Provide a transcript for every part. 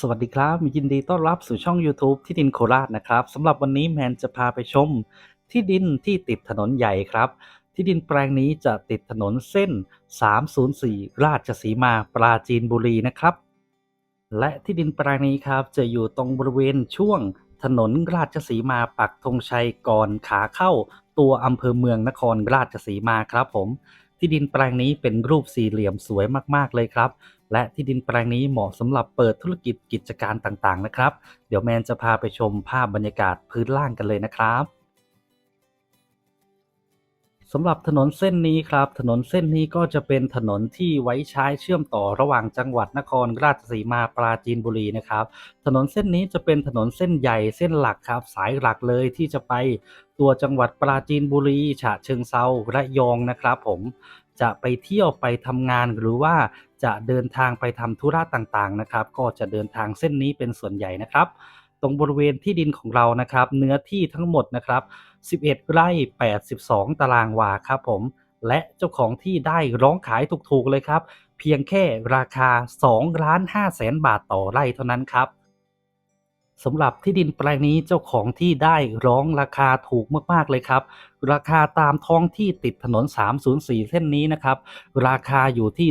สวัสดีครับ ยินดีต้อนรับสู่ช่อง YouTube ที่ดินโคราชนะครับสำหรับวันนี้แมนจะพาไปชม ที่ดินที่ติดถนนใหญ่ครับ ที่ดินแปลงนี้จะติดถนนเส้น 304 ราชสีมาปราจีนบุรีนะครับ และที่ดินแปลงนี้ครับจะอยู่ตรงบริเวณช่วงถนนราชสีมาปักธงชัยก่อนขาเข้า ตัวอำเภอเมืองนครราชสีมาครับผมที่ดินแปลงนี้เป็นรูปสี่เหลี่ยมสวยมาก ๆ เลยครับ และที่ดินแปลงนี้เหมาะสำหรับเปิดธุรกิจกิจการต่างๆนะครับ เดี๋ยวแมนจะพาไปชมภาพบรรยากาศพื้นล่างกันเลยนะครับสำหรับถนนเส้นนี้ครับ ถนนเส้นนี้ก็จะเป็นถนนที่ไว้ใช้เชื่อมต่อระหว่างจังหวัดนครราชสีมาปราจีนบุรีนะครับ ถนนเส้นนี้จะเป็นถนนเส้นใหญ่เส้นหลักครับ สายหลักเลยที่จะไปตัวจังหวัดปราจีนบุรีฉะเชิงเซาระยองนะครับ ผมจะไปเที่ยวไปทำงานหรือว่า จะเดินทางไปทำธุระต่างๆนะครับ ก็จะเดินทางเส้นนี้เป็นส่วนใหญ่นะครับ ตรงบริเวณที่ดินของเรานะครับ เนื้อที่ทั้งหมดนะครับ 11 ไร่ 82 ตารางวาครับผม และเจ้าของที่ได้ร้องขายถูกๆเลยครับ เพียงแค่ราคา2ล้าน5แสนบาทต่อไร่เท่านั้นครับ สำหรับที่ดินแปลงนี้เจ้าของที่ได้ร้องราคาถูกมากๆเลยครับ ราคาตามท้องที่ติดถนน 304 เส้นนี้นะครับ ราคาอยู่ที่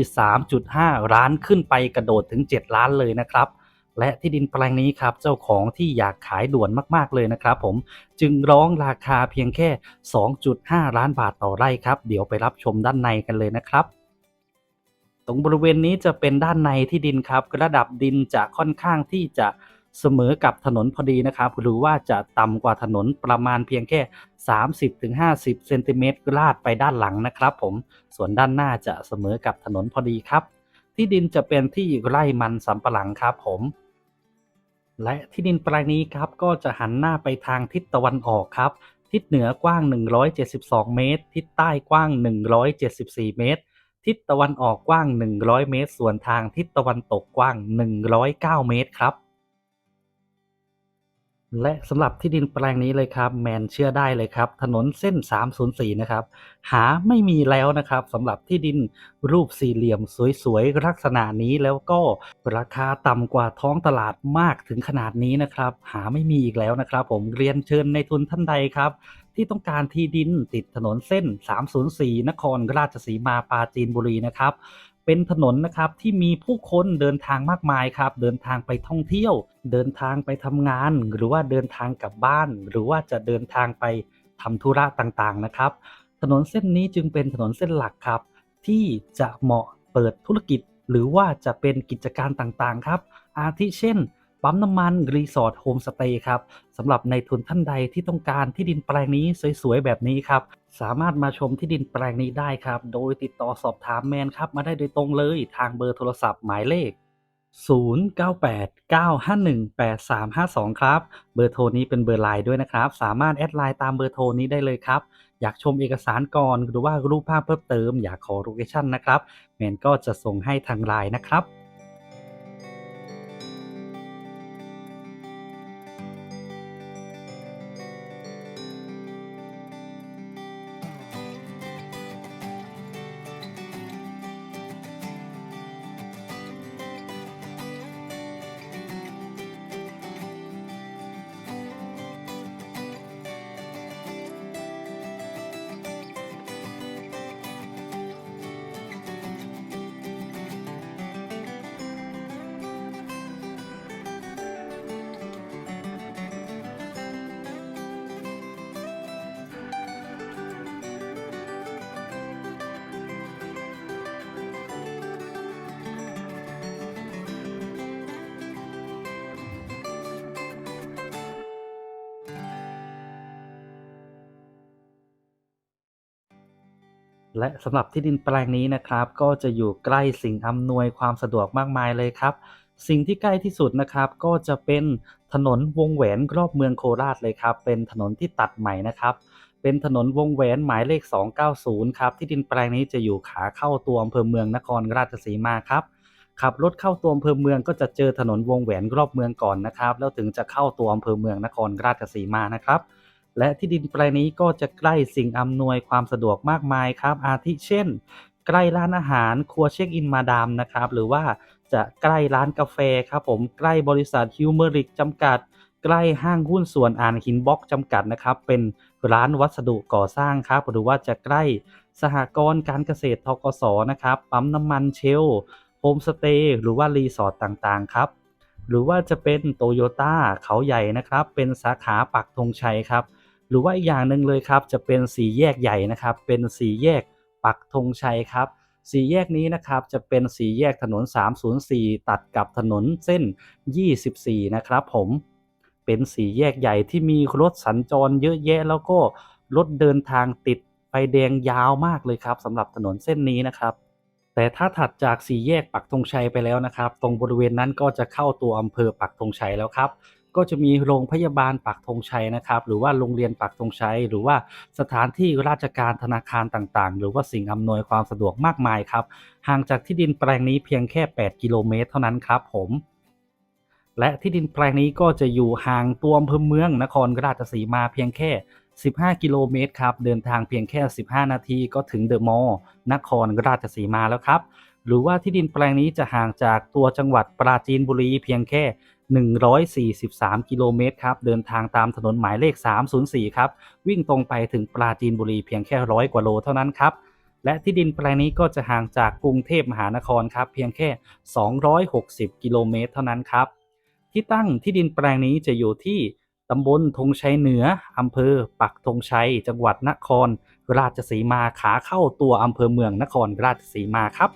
3.5 ล้านขึ้นไปกระโดดถึง 7 ล้านเลยนะครับ และที่ดินแปลงนี้ครับ เจ้าของที่อยากขายด่วนมากๆเลยนะครับ ผมจึงร้องราคาเพียงแค่ 2.5 ล้านบาทต่อไร่ครับ เดี๋ยวไปรับชมด้านในกันเลยนะครับตรงบริเวณนี้จะเป็นด้านในที่ดินครับ ระดับดินจะค่อนข้างที่จะ เสมอกับถนนพอดีนะครับหรือว่าจะต่ำกว่าถนนประมาณเพียงแค่ 30-50เซนติเมตรลาดไปด้านหลังนะครับผมส่วนด้านหน้าจะเสมอกับถนนพอดีครับ ที่ดินจะเป็นที่ไร่มันสำปะหลังครับผมและที่ดินแปลงนี้ครับก็จะหันหน้าไปทางทิศตะวันออกครับ ทิศเหนือกว้าง 172 เมตร ทิศใต้กว้าง 174 เมตร ทิศตะวันออกกว้าง 100 เมตร ส่วนทางทิศตะวันตกกว้าง 109 เมตรครับ และสำหรับที่ดินแปลงนี้เลยครับ แมนเชื่อได้เลยครับ ถนนเส้น 304 นะครับ หาไม่มีแล้วนะครับสำหรับที่ดินรูปสี่เหลี่ยมสวยๆ ลักษณะนี้แล้วก็ราคาต่ำกว่าท้องตลาดมากถึงขนาดนี้นะครับ หาไม่มีอีกแล้วนะครับ ผมเรียนเชิญในทุนท่านใดครับ ที่ต้องการที่ดินติดถนนเส้น 304 นครราชสีมาปราจีนบุรีนะครับ เป็นถนนนะครับที่มีผู้คนเดินทางมากมายครับ เดินทางไปท่องเที่ยว เดินทางไปทำงาน หรือว่าเดินทางกลับบ้าน หรือว่าจะเดินทางไปทำธุระต่างๆนะครับ ถนนเส้นนี้จึงเป็นถนนเส้นหลักครับ ที่จะเหมาะเปิดธุรกิจ หรือว่าจะเป็นกิจการต่างๆครับ อาทิเช่น ปั๊มน้ำมัน รีสอร์ทโฮมสเตย์ครับสำหรับในทุนท่านใดที่ต้องการที่ดินแปลงนี้สวยๆ แบบนี้ครับ สามารถมาชมที่ดินแปลงนี้ได้ครับ โดยติดต่อสอบถามแมนครับ มาได้โดยตรงเลยทางเบอร์โทรศัพท์หมายเลข 0989518352 ครับ เบอร์โทรนี้เป็นเบอร์ไลน์ด้วยนะครับ สามารถแอดไลน์ตามเบอร์โทรนี้ได้เลยครับ อยากชมเอกสารก่อนหรือว่ารูปภาพเพิ่มเติม อยากขอโลเคชั่นนะครับ แมนก็จะส่งให้ทางไลน์นะครับ และสำหรับที่ดินแปลงนี้นะครับ ก็จะอยู่ใกล้สิ่งอำนวยความสะดวกมากมายเลยครับ สิ่งที่ใกล้ที่สุดนะครับ ก็จะเป็นถนนวงแหวนรอบเมืองโคราชเลยครับ เป็นถนนที่ตัดใหม่นะครับ เป็นถนนวงแหวนหมายเลข 290 ครับ ที่ดินแปลงนี้จะอยู่ขาเข้าตัวอำเภอเมืองนครราชสีมาครับขับรถเข้าตัวอำเภอเมืองก็จะเจอถนนวงแหวนรอบเมืองก่อนนะครับ แล้วถึงจะเข้าตัวอำเภอเมืองนครราชสีมานะครับ และที่ดินแปลงนี้ก็จะใกล้สิ่งอำนวยความสะดวกมากมายครับ อาทิเช่น ใกล้ร้านอาหารครัวเช็คอินมาดามนะครับ หรือว่าจะใกล้ร้านกาแฟครับผมใกล้บริษัทฮิวเมอริกจำกัด ใกล้ห้างหุ้นส่วนอ่านหินบล็อกจำกัดนะครับ เป็นร้านวัสดุก่อสร้างครับ หรือว่าจะใกล้สหกรณ์การเกษตรทกสนะครับ ปั๊มน้ำมันเชลโฮมสเตย์หรือว่ารีสอร์ทต่างๆ ครับ หรือว่าจะเป็นโตโยต้าเขาใหญ่นะครับ เป็นสาขาปักธงชัยครับ หรือว่าอีกอย่างหนึ่งเลยครับจะเป็นสีแยกใหญ่นะครับ เป็นสีแยกปักธงชัยครับสีแยกนี้นะครับจะเป็นสีแยกถนน 304 ตัดกับถนนเส้น 24 นะครับผมเป็นสีแยกใหญ่ที่มีรถสัญจรเยอะแยะ แล้วก็รถเดินทางติดไฟแดงยาวมากเลยครับสำหรับถนนเส้นนี้นะครับ แต่ถ้าถัดจากสี่แยกปักธงชัยไปแล้วนะครับ ตรงบริเวณนั้นก็จะเข้าตัวอำเภอปักธงชัยแล้วครับ ก็จะมีโรงพยาบาลปักธงชัยนะครับ หรือว่าโรงเรียนปักธงชัย หรือว่าสถานที่ราชการธนาคารต่างๆ หรือว่าสิ่งอำนวยความสะดวกมากมายครับ ห่างจากที่ดินแปลงนี้เพียงแค่ 8 กิโลเมตรเท่านั้นครับผม และที่ดินแปลงนี้ก็จะอยู่ห่างตัวอำเภอเมืองนครราชสีมาเพียงแค่ 15 กิโลเมตรครับ เดินทางเพียงแค่ 15 นาทีก็ถึงเดอะมอลล์นครราชสีมาแล้วครับ หรือว่าที่ดินแปลงนี้จะห่างจากตัวจังหวัดปราจีนบุรีเพียงแค่ 143 กิโลเมตรครับ เดินทางตามถนนหมายเลข 304 ครับ วิ่งตรงไปถึงปราจีนบุรีเพียงแค่ร้อยกว่าโลเท่านั้นครับ และที่ดินแปลงนี้ก็จะห่างจากกรุงเทพมหานครครับ เพียงแค่ 260 กิโลเมตรเท่านั้นครับ ที่ตั้งที่ดินแปลงนี้จะอยู่ที่ตำบลธงชัยเหนือ อำเภอ ปักธงชัย จังหวัดนคร ราชสีมาขาเข้าตัวอำเภอเมืองนครราชสีมาครับ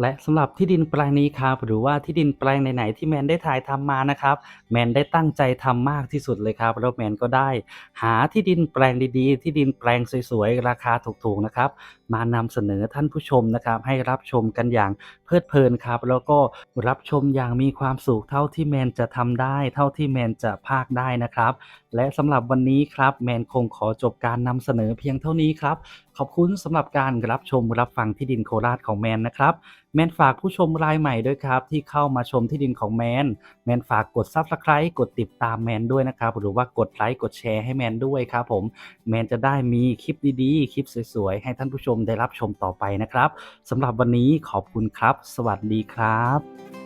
และสำหรับที่ดินแปลงนี้ครับหรือว่าที่ดินแปลงไหนๆที่แมนได้ถ่ายทำมานะครับแมนได้ตั้งใจทำมากที่สุดเลยครับแล้วแมนก็ได้ หาที่ดินแปลงดีๆ ที่ดินแปลงสวยๆราคาถูกๆนะครับมานำเสนอท่านผู้ชมนะครับให้รับชมกันอย่าง เพลิดเพลินครับ แล้วก็รับชมอย่างมีความสุขเท่าที่แมนจะทำได้ เท่าที่แมนจะพากได้นะครับ และสำหรับวันนี้ครับแมนคงขอจบการนำเสนอเพียงเท่านี้ครับขอบคุณสำหรับการรับชมรับฟังที่ดินโคราชของแมนนะครับแมนฝากผู้ชมรายใหม่ด้วยครับที่เข้ามาชมที่ดินของแมนแมนฝากกด Subscribe กดติดตามแมนด้วยนะครับหรือว่ากดไลค์กดแชร์ให้แมนด้วยครับผมแมนจะได้มีคลิปดีๆ คลิปสวยๆ ให้ท่านผู้ชมได้รับชมต่อไปนะครับสำหรับวันนี้ขอบคุณครับสวัสดีครับ